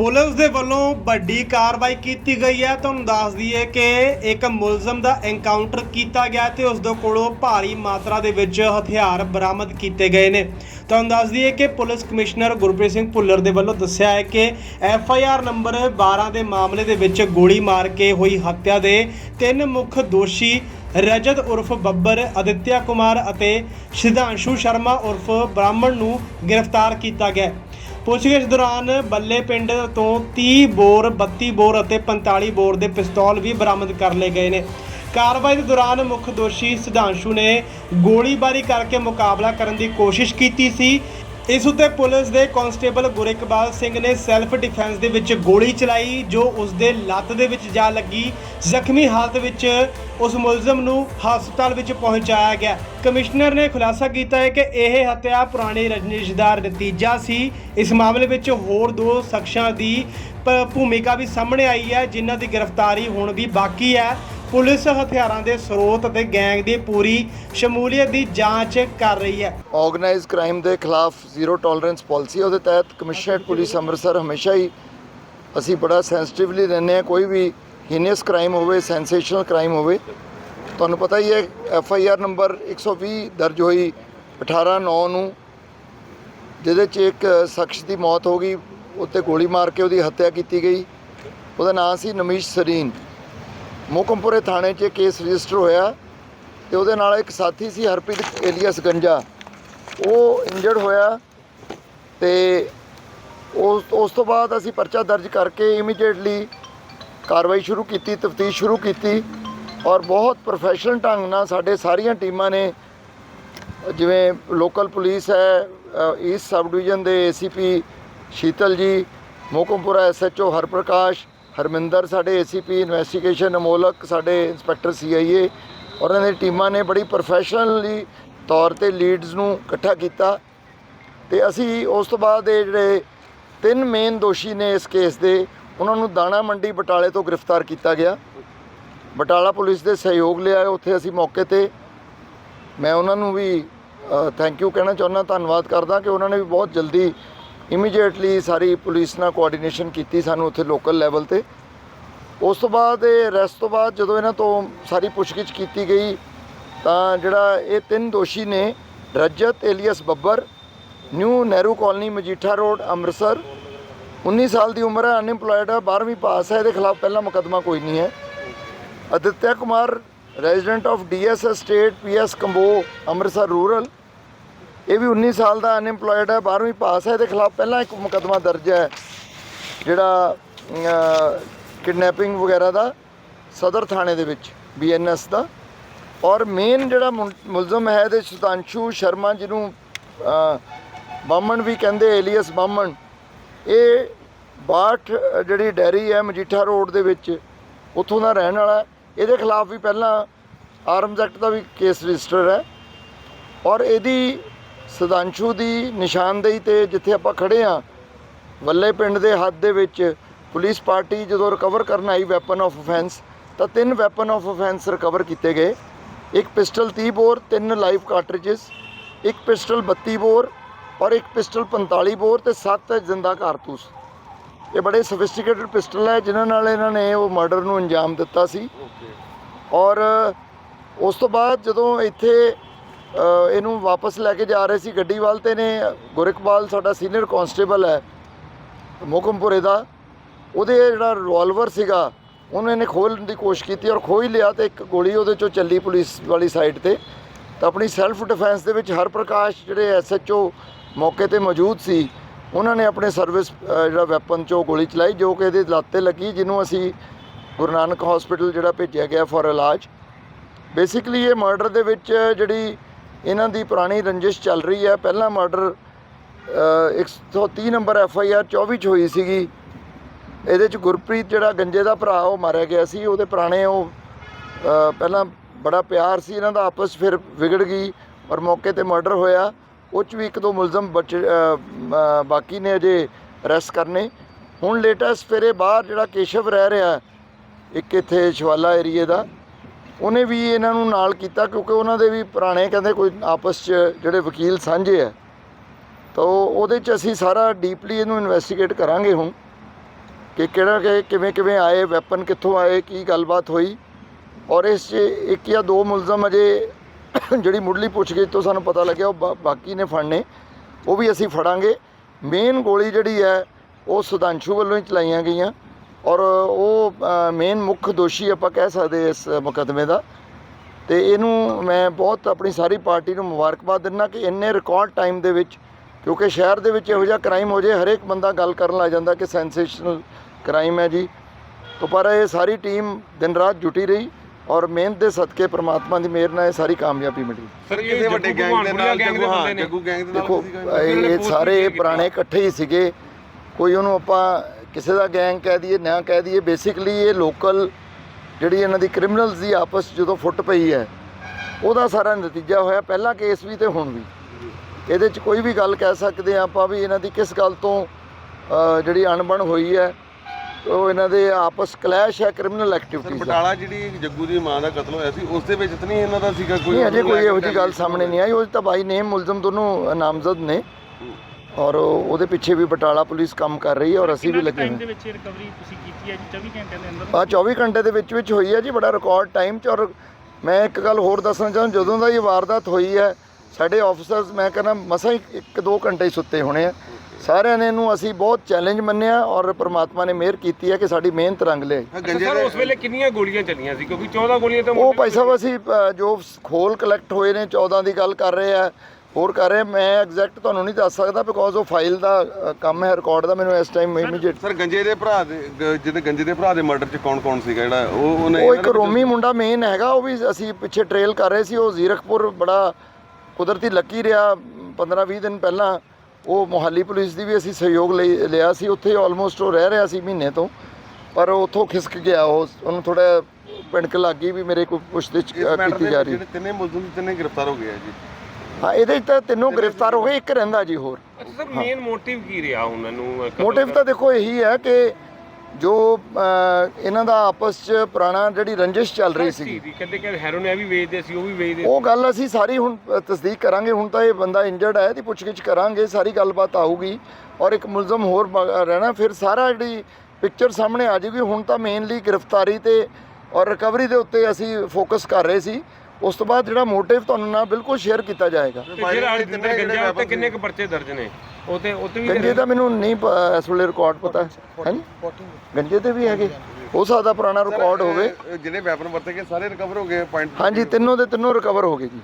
Police ਦੇ ਵੱਲੋਂ ਵੱਡੀ ਕਾਰਵਾਈ ਕੀਤੀ ਗਈ ਹੈ। ਤੁਹਾਨੂੰ ਦੱਸ ਦਈਏ ਕਿ ਇੱਕ ਮੁਲਜ਼ਮ ਦਾ ਐਨਕਾਊਂਟਰ ਕੀਤਾ ਗਿਆ ਤੇ ਉਸ ਦੇ ਕੋਲੋਂ ਭਾਰੀ ਮਾਤਰਾ ਦੇ ਵਿੱਚ ਹਥਿਆਰ ਬਰਾਮਦ ਕੀਤੇ ਗਏ ਨੇ। ਤੁਹਾਨੂੰ ਦੱਸ ਦਈਏ ਕਿ ਪੁਲਿਸ ਕਮਿਸ਼ਨਰ ਗੁਰਪ੍ਰੀਤ ਸਿੰਘ ਭੁੱਲਰ ਦੇ ਵੱਲੋਂ ਦੱਸਿਆ ਹੈ ਕਿ ਐਫ ਆਈ ਆਰ ਨੰਬਰ 12 ਦੇ ਮਾਮਲੇ ਦੇ ਵਿੱਚ ਗੋਲੀ ਮਾਰ ਕੇ ਹੋਈ ਹੱਤਿਆ ਦੇ ਤਿੰਨ ਮੁੱਖ ਦੋਸ਼ੀ ਰਜਤ ਉਰਫ ਬੱਬਰ, ਅਦਿੱਤਿਆ ਕੁਮਾਰ ਅਤੇ ਸਿਧਾਂਸ਼ੂ ਸ਼ਰਮਾ ਉਰਫ ਬ੍ਰਾਹਮਣ ਨੂੰ ਗ੍ਰਿਫਤਾਰ ਕੀਤਾ ਗਿਆ ਪੁੱਛਗਿੱਛ ਦੌਰਾਨ ਬੱਲੇ ਪਿੰਡ ਤੋਂ 30 ਬੋਰ 32 ਬੋਰ ਅਤੇ 45 ਬੋਰ ਦੇ ਪਿਸਤੌਲ ਵੀ ਬਰਾਮਦ ਕਰ ਲਏ ਗਏ ਨੇ। ਕਾਰਵਾਈ ਦੇ ਦੌਰਾਨ ਮੁੱਖ ਦੋਸ਼ੀ ਸਿਧਾਂਸ਼ੂ ਨੇ ਗੋਲੀਬਾਰੀ ਕਰਕੇ ਮੁਕਾਬਲਾ ਕਰਨ ਦੀ ਕੋਸ਼ਿਸ਼ ਕੀਤੀ ਸੀ। ਇਸ ਉੱਤੇ ਪੁਲਿਸ ਦੇ ਕਾਂਸਟੇਬਲ ਗੁਰਿਕਬਾਲ ਸਿੰਘ ਨੇ ਸੈਲਫ ਡਿਫੈਂਸ ਦੇ ਵਿੱਚ ਗੋਲੀ ਚਲਾਈ, ਜੋ ਉਸ ਦੇ ਲੱਤ ਦੇ ਵਿੱਚ ਜਾ ਲੱਗੀ। ਜ਼ਖਮੀ ਹਾਲਤ ਵਿੱਚ ਉਸ ਮੁਲਜ਼ਮ ਨੂੰ ਹਸਪਤਾਲ ਵਿੱਚ ਪਹੁੰਚਾਇਆ ਗਿਆ। ਕਮਿਸ਼ਨਰ ਨੇ ਖੁਲਾਸਾ ਕੀਤਾ ਹੈ ਕਿ ਇਹ ਹੱਤਿਆ ਪੁਰਾਣੀ ਰਜਨੀਸ਼ ਦਾ ਨਤੀਜਾ ਸੀ। ਇਸ ਮਾਮਲੇ ਵਿੱਚ ਹੋਰ ਦੋ ਸ਼ਖਸਾਂ ਦੀ ਭੂਮਿਕਾ ਵੀ ਸਾਹਮਣੇ ਆਈ ਹੈ, ਜਿਨ੍ਹਾਂ ਦੀ ਗ੍ਰਿਫਤਾਰੀ ਹੋਣ ਵੀ ਬਾਕੀ ਹੈ। ਪੁਲਿਸ ਹਥਿਆਰਾਂ ਦੇ ਸਰੋਤ ਅਤੇ ਗੈਂਗ ਦੀ ਪੂਰੀ ਸ਼ਮੂਲੀਅਤ ਦੀ ਜਾਂਚ ਕਰ ਰਹੀ ਹੈ। ਆਰਗੇਨਾਈਜ਼ ਕ੍ਰਾਈਮ ਦੇ ਖਿਲਾਫ ਜ਼ੀਰੋ ਟੋਲਰੈਂਸ ਪਾਲਿਸੀ ਉਹਦੇ ਤਹਿਤ ਕਮਿਸ਼ਨਰੇਟ ਪੁਲਿਸ ਅੰਮ੍ਰਿਤਸਰ ਹਮੇਸ਼ਾ ਹੀ ਅਸੀਂ ਬੜਾ ਸੈਂਸਿਟਿਵਲੀ ਰਹਿੰਦੇ ਹਾਂ, ਕੋਈ ਵੀ ਹੀਨੀਅਸ ਕ੍ਰਾਈਮ ਹੋਵੇ ਸੈਂਸੇਸ਼ਨਲ ਕ੍ਰਾਈਮ ਹੋਵੇ। ਤੁਹਾਨੂੰ ਪਤਾ ਹੀ ਹੈ ਐਫ ਆਈ ਆਰ ਨੰਬਰ 120 ਦਰਜ ਹੋਈ 18 9 ਨੂੰ, ਜਿਹਦੇ 'ਚ ਇੱਕ ਸ਼ਖਸ ਦੀ ਮੌਤ ਹੋ ਗਈ, ਉੱਤੇ ਗੋਲੀ ਮਾਰ ਕੇ ਉਹਦੀ ਹੱਤਿਆ ਕੀਤੀ ਗਈ। ਉਹਦਾ ਨਾਮ ਸੀ ਨਮੀਸ਼ ਸਰੀਨ। ਮੋਕਮਪੁਰੇ ਥਾਣੇ 'ਚ ਕੇਸ ਰਜਿਸਟਰ ਹੋਇਆ ਤੇ ਉਹਦੇ ਨਾਲ ਇੱਕ ਸਾਥੀ ਸੀ, ਹਰਪ੍ਰੀਤ ਏਲੀਅਸ ਗੰਜਾ। ਉਹ ਇੰਜਰਡ ਹੋਇਆ ਤੇ ਉਸ ਉਸ ਤੋਂ ਬਾਅਦ ਅਸੀਂ ਪਰਚਾ ਦਰਜ ਕਰਕੇ ਇਮੀਡੀਏਟਲੀ ਕਾਰਵਾਈ ਸ਼ੁਰੂ ਕੀਤੀ, ਤਫਤੀਸ਼ ਸ਼ੁਰੂ ਕੀਤੀ ਔਰ ਬਹੁਤ ਪ੍ਰੋਫੈਸ਼ਨਲ ਢੰਗ ਨਾਲ ਸਾਡੇ ਸਾਰੀਆਂ ਟੀਮਾਂ ਨੇ, ਜਿਵੇਂ ਲੋਕਲ ਪੁਲਿਸ ਹੈ ਈਸਟ ਸਬ ਡਿਵੀਜ਼ਨ ਦੇ ਏਸੀਪੀ ਸ਼ੀਤਲ ਜੀ, ਮੋਕਮਪੁਰਾ ਐਸਐਚਓ ਹਰਪ੍ਰਕਾਸ਼ ਹਰਮਿੰਦਰ, ਸਾਡੇ ਏਸੀਪੀ ਇਨਵੈਸਟੀਗੇਸ਼ਨ ਅਮੋਲਕ, ਸਾਡੇ ਇੰਸਪੈਕਟਰ ਸੀਆਈਏ ਔਰ ਇਹਨਾਂ ਦੀ ਟੀਮਾਂ ਨੇ ਬੜੀ ਪ੍ਰੋਫੈਸ਼ਨਲੀ ਤੌਰ ਤੇ ਲੀਡਸ ਨੂੰ ਇਕੱਠਾ ਕੀਤਾ ਤੇ ਅਸੀਂ ਉਸ ਤੋਂ ਬਾਅਦ ਇਹ ਜਿਹੜੇ ਤਿੰਨ ਮੇਨ ਦੋਸ਼ੀ ਨੇ ਇਸ ਕੇਸ ਦੇ, ਉਹਨਾਂ ਨੂੰ ਦਾਣਾ ਮੰਡੀ ਬਟਾਲੇ ਤੋਂ ਗ੍ਰਿਫਤਾਰ ਕੀਤਾ ਗਿਆ। ਬਟਾਲਾ ਪੁਲਿਸ ਦੇ ਸਹਿਯੋਗ ਲਿਆ ਉੱਥੇ ਅਸੀਂ ਮੌਕੇ ਤੇ ਮੈਂ ਉਹਨਾਂ ਨੂੰ ਵੀ ਥੈਂਕ ਯੂ ਕਹਿਣਾ ਚਾਹੁੰਦਾ, ਧੰਨਵਾਦ ਕਰਦਾ ਕਿ ਉਹਨਾਂ ਨੇ ਵੀ ਬਹੁਤ ਜਲਦੀ ਇਮੀਡੀਏਟਲੀ ਸਾਰੀ ਪੁਲਿਸ ਨਾਲ ਕੋਆਰਡੀਨੇਸ਼ਨ ਕੀਤੀ ਸਾਨੂੰ ਉੱਥੇ ਲੋਕਲ ਲੈਵਲ ਤੇ। ਉਸ ਤੋਂ ਬਾਅਦ ਇਹ ਅਰੈਸਟ ਤੋਂ ਬਾਅਦ ਜਦੋਂ ਇਹਨਾਂ ਤੋਂ ਸਾਰੀ ਪੁੱਛਗਿੱਛ ਕੀਤੀ ਗਈ, ਤਾਂ ਜਿਹੜਾ ਇਹ ਤਿੰਨ ਦੋਸ਼ੀ ਨੇ, Rajat alias Babbar, new Nehru colony Majitha road, Amritsar 19 ਸਾਲ ਦੀ ਉਮਰ ਹੈ ਅਨਇੰਪਲੋਇਡ ਹੈ 12ਵੀਂ ਪਾਸ ਹੈ, ਇਹਦੇ ਖਿਲਾਫ ਪਹਿਲਾ ਮੁਕੱਦਮਾ ਕੋਈ ਨਹੀਂ ਹੈ। Aditya Kumar resident of DS state PS Kamboh, Amritsar rural ਇਹ ਵੀ 19 ਸਾਲ ਦਾ ਅਨਇੰਪਲੋਇਡ ਹੈ 12ਵੀਂ ਪਾਸ ਹੈ ਇਹਦੇ ਖਿਲਾਫ ਪਹਿਲਾਂ ਇੱਕ ਮੁਕੱਦਮਾ ਦਰਜ ਹੈ ਜਿਹੜਾ ਕਿਡਨੈਪਿੰਗ ਵਗੈਰਾ ਦਾ ਸਦਰ ਥਾਣੇ ਦੇ ਵਿੱਚ ਬੀਐਨਐਸ ਦਾ। ਔਰ ਮੇਨ ਜਿਹੜਾ ਮੁਲ- ਮੁਲਜ਼ਮ ਹੈ ਇਹਦੇ ਸੁਤਾਂਸ਼ੂ ਸ਼ਰਮਾ ਜਿਹਨੂੰ ਅ, ਬਾਮਣ ਵੀ ਕਹਿੰਦੇ ਏਲੀਅਸ ਬਾਮਣ। ਇਹ ਬਾਠ ਜਿਹੜੀ ਡੈਰੀ ਹੈ ਮਜੀਠਾ ਰੋਡ ਦੇ ਵਿੱਚ ਉੱਥੋਂ ਦਾ ਰਹਿਣ ਵਾਲਾ ਇਹਦੇ ਖਿਲਾਫ ਵੀ ਪਹਿਲਾਂ ਆਰਮਜ਼ ਐਕਟ ਦਾ ਵੀ ਕੇਸ ਰਜਿਸਟਰ ਹੈ। ਔਰ ਇਹਦੀ ਸੁਦਾਂਸ਼ੂ ਦੀ ਨਿਸ਼ਾਨਦੇਹੀ ਤੇ ਜਿੱਥੇ ਆਪਾਂ ਖੜੇ ਆ ਵੱਲੇ ਪਿੰਡ ਦੇ ਹੱਦ ਦੇ ਵਿੱਚ ਪੁਲਿਸ ਪਾਰਟੀ ਜਦੋਂ ਰਿਕਵਰ ਕਰਨ ਆਈ ਵੈਪਨ ਆਫ ਅਫੈਂਸ ਤਾਂ ਤਿੰਨ ਵੈਪਨ ਆਫ ਅਫੈਂਸ ਰਿਕਵਰ ਕੀਤੇ ਗਏ। ਇੱਕ ਪਿਸਟਲ 30 ਬੋਰ ਤਿੰਨ ਲਾਈਵ ਕਾਰਟ੍ਰਿਜਸ ਇੱਕ ਪਿਸਟਲ 32 ਬੋਰ ਔਰ ਇੱਕ ਪਿਸਟਲ 45 ਬੋਰ ਤੇ 7 ਜ਼ਿੰਦਾ ਕਾਰਤੂਸ। ਇਹ ਬੜੇ ਸੋਫਿਸਟੀਕੇਟਡ ਪਿਸਟਲ ਹੈ ਜਿਨ੍ਹਾਂ ਨਾਲ ਇਹਨਾਂ ਨੇ ਉਹ ਮਰਡਰ ਨੂੰ ਅੰਜਾਮ ਦਿੱਤਾ ਸੀ। ਔਰ ਉਸ ਤੋਂ ਬਾਅਦ ਜਦੋਂ ਇੱਥੇ ਇਹਨੂੰ ਵਾਪਸ ਲੈ ਕੇ ਜਾ ਰਹੇ ਸੀ ਗੱਡੀ ਵੱਲ ਤੇ ਨੇ ਗੁਰਿਕਬਾਲ ਸਾਡਾ ਸੀਨੀਅਰ ਕਾਂਸਟੇਬਲ ਹੈ, ਮੋਕਮਪੁਰੇ ਦਾ। ਉਹਦੇ ਜਿਹੜਾ ਰਿਵਾਲਵਰ ਸੀਗਾ, ਉਹਨੇ ਇਹਨੇ ਖੋਲ੍ਹਣ ਦੀ ਕੋਸ਼ਿਸ਼ ਕੀਤੀ ਔਰ ਖੋਹ ਲਿਆ ਤੇ ਇੱਕ ਗੋਲੀ ਉਹਦੇ ਚੋਂ ਚੱਲੀ ਪੁਲਿਸ ਵਾਲੀ ਸਾਈਡ ਤੇ। ਤਾਂ ਆਪਣੀ ਸੈਲਫ ਡਿਫੈਂਸ ਦੇ ਵਿੱਚ ਹਰ ਪ੍ਰਕਾਸ਼ ਜਿਹੜੇ ਐਸਐਚਓ ਮੌਕੇ ਤੇ ਮੌਜੂਦ ਸੀ, ਉਹਨਾਂ ਨੇ ਆਪਣੇ ਸਰਵਿਸ ਜਿਹੜਾ ਵੈਪਨ ਚੋਂ ਗੋਲੀ ਚਲਾਈ, ਜੋ ਕਿ ਇਹਦੇ ਲੱਤ ਤੇ ਲੱਗੀ, ਜਿਹਨੂੰ ਅਸੀਂ ਗੁਰੂ ਨਾਨਕ ਹਸਪੀਟਲ ਜਿਹੜਾ ਭੇਜਿਆ ਗਿਆ ਫॉर ਇਲਾਜ। ਬੇਸਿਕਲੀ ਇਹ ਮਰਡਰ ਦੇ ਵਿੱਚ ਜਿਹੜੀ ਇਹਨਾਂ ਦੀ ਪੁਰਾਣੀ ਰੰਜਿਸ਼ ਚੱਲ ਰਹੀ ਹੈ। ਪਹਿਲਾ murder 130 number F I R 24 ਚ ਹੋਈ ਸੀਗੀ। ਇਹਦੇ ਚ ਗੁਰਪ੍ਰੀਤ ਜਿਹੜਾ ਗੰਜੇ ਦਾ ਭਰਾ, ਉਹ ਮਾਰਿਆ ਗਿਆ ਸੀ। ਉਹਦੇ ਪੁਰਾਣੇ ਉਹ ਪਹਿਲਾਂ ਬੜਾ ਪਿਆਰ ਸੀ ਇਹਨਾਂ ਦਾ, ਆਪਸ ਫਿਰ ਵਿਗੜ ਗਈ ਔਰ ਮੌਕੇ ਤੇ ਮਰਡਰ ਹੋਇਆ। ਉਹ ਚ ਵੀ ਇੱਕ ਦੋ ਮੁਲਜ਼ਮ ਬਚ ਬਾਕੀ ਨੇ ਅਜੇ ਅਰੈਸਟ ਕਰਨੇ। ਹੁਣ ਲੇਟੈਸਟ ਫਿਰ ਇਹ ਬਾਹਰ ਜਿਹੜਾ ਕੇਸ਼ਵ ਰਹਿ ਰਿਹਾ, ਇੱਕ ਇੱਥੇ ਸ਼ਵਾਲਾ ਏਰੀਏ ਦਾ। ਉਹਨੇ ਵੀ ਇਹਨਾਂ ਨੂੰ ਨਾਲ ਕੀਤਾ ਕਿਉਂਕਿ ਉਹਨਾਂ ਦੇ ਵੀ ਪੁਰਾਣੇ ਕਹਿੰਦੇ ਕੋਈ ਆਪਸ 'ਚ ਜਿਹੜੇ ਵਕੀਲ ਸਾਂਝੇ ਆ। ਤਾਂ ਉਹਦੇ 'ਚ ਅਸੀਂ ਸਾਰਾ ਡੀਪਲੀ ਇਹਨੂੰ ਇਨਵੈਸਟੀਗੇਟ ਕਰਾਂਗੇ ਹੁਣ ਕਿ ਕਿਹੜਾ ਕਿ ਕਿਵੇਂ ਕਿਵੇਂ ਆਏ ਵੈਪਨ ਕਿੱਥੋਂ ਆਏ, ਕੀ ਗੱਲਬਾਤ ਹੋਈ। ਔਰ ਇਸ 'ਚ ਇੱਕ ਜਾਂ ਦੋ ਮੁਲਜ਼ਮ ਅਜੇ ਜਿਹੜੀ ਮੁੱਢਲੀ ਪੁੱਛਗਿੱਛ ਤੋਂ ਸਾਨੂੰ ਪਤਾ ਲੱਗਿਆ, ਉਹ ਬਾਕੀ ਨੇ ਫੜਨੇ। ਉਹ ਵੀ ਅਸੀਂ ਫੜਾਂਗੇ। ਮੇਨ ਗੋਲੀ ਜਿਹੜੀ ਹੈ, ਉਹ ਸੁਧਾਂਸ਼ੂ ਵੱਲੋਂ ਹੀ ਚਲਾਈਆਂ ਗਈਆਂ। ਔਰ ਉਹ ਮੇਨ ਮੁੱਖ ਦੋਸ਼ੀ ਆਪਾਂ ਕਹਿ ਸਕਦੇ ਇਸ ਮੁਕੱਦਮੇ ਦਾ। ਤੇ ਇਹਨੂੰ ਮੈਂ ਬਹੁਤ ਆਪਣੀ ਸਾਰੀ ਪਾਰਟੀ ਨੂੰ ਮੁਬਾਰਕਬਾਦ ਦਿੰਦਾ ਕਿ ਇੰਨੇ ਰਿਕਾਰਡ ਟਾਈਮ ਦੇ ਵਿੱਚ ਕਿਉਂਕਿ ਸ਼ਹਿਰ ਦੇ ਵਿੱਚ ਇਹੋ ਜਿਹਾ ਕ੍ਰਾਈਮ ਹੋ ਜੇ ਹਰੇਕ ਬੰਦਾ ਗੱਲ ਕਰਨ ਲੱਗ ਜਾਂਦਾ ਕਿ ਸੈਂਸੇਸ਼ਨਲ ਕ੍ਰਾਈਮ ਹੈ ਜੀ। ਤੋਂ ਪਰ ਇਹ ਸਾਰੀ ਟੀਮ ਦਿਨ ਰਾਤ ਜੁਟੀ ਰਹੀ ਔਰ ਮਿਹਨਤ ਦੇ ਸਦਕੇ ਪ੍ਰਮਾਤਮਾ ਦੀ ਮਿਹਰ ਨਾਲ ਇਹ ਸਾਰੀ ਕਾਮਯਾਬੀ ਮਿਲੀ। ਸਰ ਕਿਸੇ ਵੱਡੇ ਗੈਂਗ ਦੇ ਨਾਲ ਗੈਂਗ ਦੇ ਨਾਲ ਦੇਖੋ ਸੀਗਾ ਇਹ ਇਹ ਸਾਰੇ ਪੁਰਾਣੇ ਇਕੱਠੇ ਹੀ ਸੀਗੇ। ਕੋਈ ਉਹਨੂੰ ਆਪਾਂ ਕਿਸੇ ਦਾ ਗੈਂਗ ਕਹਿ ਦਈਏ ਨਾ ਕਹਿ ਦਈਏ ਬੇਸਿਕਲੀ ਇਹ ਲੋਕਲ ਜਿਹੜੀ ਇਹਨਾਂ ਦੀ ਕ੍ਰਿਮੀਨਲਸ ਦੀ ਆਪਸ ਜਦੋਂ ਫੁੱਟ ਪਈ ਹੈ ਉਹਦਾ ਸਾਰਾ ਨਤੀਜਾ ਹੋਇਆ। ਪਹਿਲਾ ਕੇਸ ਵੀ ਤੇ ਹੁਣ ਵੀ। ਇਹਦੇ 'ਚ ਕੋਈ ਵੀ ਗੱਲ ਕਹਿ ਸਕਦੇ ਆ ਆਪਾਂ ਵੀ ਇਹਨਾਂ ਦੀ ਕਿਸ ਗੱਲ ਤੋਂ ਜਿਹੜੀ ਅਣਬਣ ਹੋਈ ਹੈ ਉਹ ਇਹਨਾਂ ਦੇ ਆਪਸ ਕਲੈਸ਼ ਹੈ ਕ੍ਰਿਮੀਨਲ ਸਰ ਐਕਟੀਵਿਟੀਜ਼ ਦਾ। ਬਟਾਲਾ ਜਿਹੜੀ ਜੱਗੂ ਦੀ ਮਾਂ ਦਾ ਕਤਲ ਹੋਇਆ ਸੀ ਉਸ ਦੇ ਵਿੱਚ ਤਾਂ ਨਹੀਂ ਇਹਨਾਂ ਦਾ ਸੀਗਾ ਕੋਈ ਨਹੀਂ ਅਜੇ ਕੋਈ ਇਹੋ ਜਿਹੀ ਗੱਲ ਸਾਹਮਣੇ ਨਹੀਂ ਆਈ। ਉਹ ਤਾਂ ਬਾਈ ਨੇਮ ਮੁਲਜ਼ਮ ਦੋਨੋਂ ਨਾਮਜ਼ਦ ਨੇ। ਔਰ ਉਹ- ਉਹਦੇ ਪਿੱਛੇ ਵੀ ਬਟਾਲਾ ਪੁਲਿਸ ਕੰਮ ਕਰ ਰਹੀ ਹੈ ਔਰ ਅਸੀਂ ਵੀ ਲੱਗੇ ਟਾਈਮ ਹੋਏ ਦੇ ਵਿੱਚ ਰਿਕਵਰੀ ਤੁਸੀਂ ਕੀਤੀ ਹੈ ਜੀ? 24 ਘੰਟਿਆਂ ਦੇ ਅੰਦਰ? ਆ 24 ਘੰਟੇ ਦੇ ਵਿੱਚ ਵਿੱਚ ਹੋਈ ਹੈ ਜੀ ਬੜਾ ਰਿਕਾਰਡ ਟਾਈਮ ਚ ਔਰ ਮੈਂ ਇੱਕ ਗੱਲ ਹੋਰ ਦੱਸਣਾ ਚਾਹੁੰਦਾ ਜਦੋਂ ਦਾ ਇਹ ਵਾਰਦਾਤ ਹੋਈ ਹੈ ਸਾਡੇ ਆਫੀਸਰਸ ਮੈਂ ਕਹਿੰਦਾ ਮਸਾਂ ਹੀ 1-2 ਘੰਟੇ ਹੀ ਸੁੱਤੇ ਹੋਣੇ ਆ। ਸਾਰਿਆਂ ਨੇ ਇਹਨੂੰ ਅਸੀਂ ਬਹੁਤ ਚੈਲੰਜ ਮੰਨਿਆ ਔਰ ਪ੍ਰਮਾਤਮਾ ਨੇ ਮਿਹਰ ਕੀਤੀ ਹੈ ਕਿ ਸਾਡੀ ਮਿਹਨਤ ਰੰਗ ਲਿਆਈ। ਸਰ ਉਸ ਵੇਲੇ ਕਿੰਨੀਆਂ ਗੋਲੀਆਂ ਚੱਲੀਆਂ ਸੀ? ਕਿਉਂਕਿ 14 ਗੋਲੀਆਂ ਤਾਂ ਉਹ ਭਾਈ ਸਾਹਿਬ ਅਸੀਂ ਜੋ ਖੋਲ ਕਲੈਕਟ ਹੋਏ ਨੇ 14 ਦੀ ਗੱਲ ਕਰ ਰਹੇ ਆ। ਹੋਰ ਕਰ ਰਹੇ ਮੈਂ ਐਗਜ਼ੈਕਟ ਤੁਹਾਨੂੰ ਨਹੀਂ ਦੱਸ ਸਕਦਾ ਬਿਕੋਜ਼ ਉਹ ਫਾਈਲ ਦਾ ਅ, ਕੰਮ ਹੈ ਰਿਕਾਰਡ ਦਾ ਮੈਨੂੰ ਇਸ ਟਾਈਮ ਇਮੀਡੀਏਟ ਸਰ ਗੰਜੇ ਦੇ ਭਰਾ ਦੇ ਗ- ਜਿਹਦੇ ਗੰਜੇ ਦੇ ਭਰਾ ਦੇ ਮਰਡਰ ਚ ਕੌਣ ਕੌਣ ਸੀਗਾ ਜਿਹੜਾ ਉਹ ਉਹਨੇ ਉਹ ਇੱਕ ਰੋਮੀ ਮੁੰਡਾ ਮੇਨ ਹੈਗਾ ਉਹ ਵੀ ਅਸੀਂ ਪਿੱਛੇ ਟ੍ਰੇਲ ਕਰ ਰਹੇ ਸੀ ਉਹ ਜ਼ੀਰਕਪੁਰ ਬੜਾ ਕੁਦਰਤੀ ਲੱਕੀ ਰਿਹਾ 15-20 ਦਿਨ ਪਹਿਲਾਂ ਉਹ ਮੁਹਾਲੀ ਪੁਲਿਸ ਦੀ ਵੀ ਅਸੀਂ ਸਹਿਯੋਗ ਲਈ ਲਿਆ ਸੀ ਉੱਥੇ ਆਲਮੋਸਟ ਉਹ ਰਹਿ ਰਿਹਾ ਸੀ ਮਹੀਨੇ ਤੋਂ ਪਰ ਉਹ ਉੱਥੋਂ ਖਿਸਕ ਗਿਆ ਉਹ ਉਹਨੂੰ ਥੋੜਾ ਪਿੰਡਕ ਲੱਗ ਗਈ ਵੀ ਮੇਰੇ ਕੋਈ ਇਸ ਮੈਟਰ ਕੀਤੀ ਦੇ ਜਾ ਵਿੱਚ ਰਹੀ। ਜਿਹੜੇ ਤਿੰਨੇ ਮੁਲਜ਼ਮ ਤਿੰਨੇ ਗ੍ਰਿਫਤਾਰ ਹੋ ਗਏ ਆ ਜੀ। ਹਾਂ ਇਹਦੇ 'ਚ ਤਾਂ ਤਿੰਨੋਂ ਗ੍ਰਿਫਤਾਰ ਹੋ ਗਏ ਇੱਕ ਰਹਿੰਦਾ ਜੀ ਹੋਰ। ਅੱਛਾ ਸਰ ਮੇਨ ਮੋਟਿਵ ਕੀ ਰਿਹਾ ਹੁਣ ਇਹਨੂੰ ਕਤਲ ਮੋਟਿਵ ਤਾਂ ਦੇਖੋ ਇਹੀ ਹੈ ਕਿ ਜੋ ਇਹਨਾਂ ਦਾ ਆਪਸ 'ਚ ਪੁਰਾਣਾ ਜਿਹੜੀ ਰੰਜਿਸ਼ ਚੱਲ ਰਹੀ ਸੀ ਸੀ ਕਹਿੰਦੇ ਕਿ ਹੈਰੋਨ ਇਹ ਵੀ ਵੇਚਦੇ ਸੀ ਉਹ ਵੀ ਵੇਚਦੇ ਉਹ ਗੱਲ ਅਸੀਂ ਸਾਰੀ ਹੁਣ ਅ, ਤਸਦੀਕ ਕਰਾਂਗੇ ਹੁਣ ਤਾਂ ਇਹ ਬੰਦਾ ਇੰਜਰਡ ਹੈ ਇਹਦੀ ਪੁੱਛਗਿੱਛ ਕਰਾਂਗੇ ਸਾਰੀ ਗੱਲਬਾਤ ਆਊਗੀ ਔਰ ਇੱਕ ਮੁਲਜ਼ਮ ਹੋਰ ਬ- ਰਹਿਣਾ ਫਿਰ ਸਾਰਾ ਜਿਹੜੀ ਪਿਕਚਰ ਸਾਹਮਣੇ ਆ ਜਾਊਗੀ। ਹੁਣ ਤਾਂ ਮੇਨਲੀ ਗ੍ਰਿਫਤਾਰੀ ਤੇ ਔਰ ਰਿਕਵਰੀ ਦੇ ਉੱਤੇ ਅਸੀਂ ਫੋਕਸ ਕਰ ਰਹੇ ਸੀ। ਉਸ ਤੋਂ ਬਾਅਦ ਜਿਹੜਾ ਮੋਟਿਵ ਤੁਹਾਨੂੰ ਨਾਲ ਬਿਲਕੁਲ ਸ਼ੇਅਰ ਕੀਤਾ ਜਾਏਗਾ। ਤੇ ਜਿਹੜਾ ਅਰਜਿੰਦਰ ਗੰਜਾ ਉੱਤੇ ਕਿੰਨੇ ਕੁ ਪਰਚੇ ਦਰਜ ਨੇ? ਉਹ ਤੇ ਉੱਤੇ ਵੀ ਗੰਜੇ ਦਾ ਮੈਨੂੰ ਨਹੀਂ ਪ- ਇਸ ਵੇਲੇ ਰਿਕਾਰਡ ਪਤਾ। ਹੈ। ਗੰਜੇ ਤੇ ਵੀ ਹੈਗੇ। ਹੋ ਸਕਦਾ ਪੁਰਾਣਾ ਰਿਕਾਰਡ ਹੋਵੇ। ਜਿਹੜੇ ਵੈਪਨ ਵਰਤੇ ਗਏ ਸਾਰੇ ਰਿਕਵਰ ਹੋ ਗਏ ਪੁਆਇੰਟ ਹਾਂਜੀ ਤਿੰਨੋਂ ਦੇ ਤਿੰਨੋਂ ਰਿਕਵਰ ਹੋ ਗਏ ਜੀ।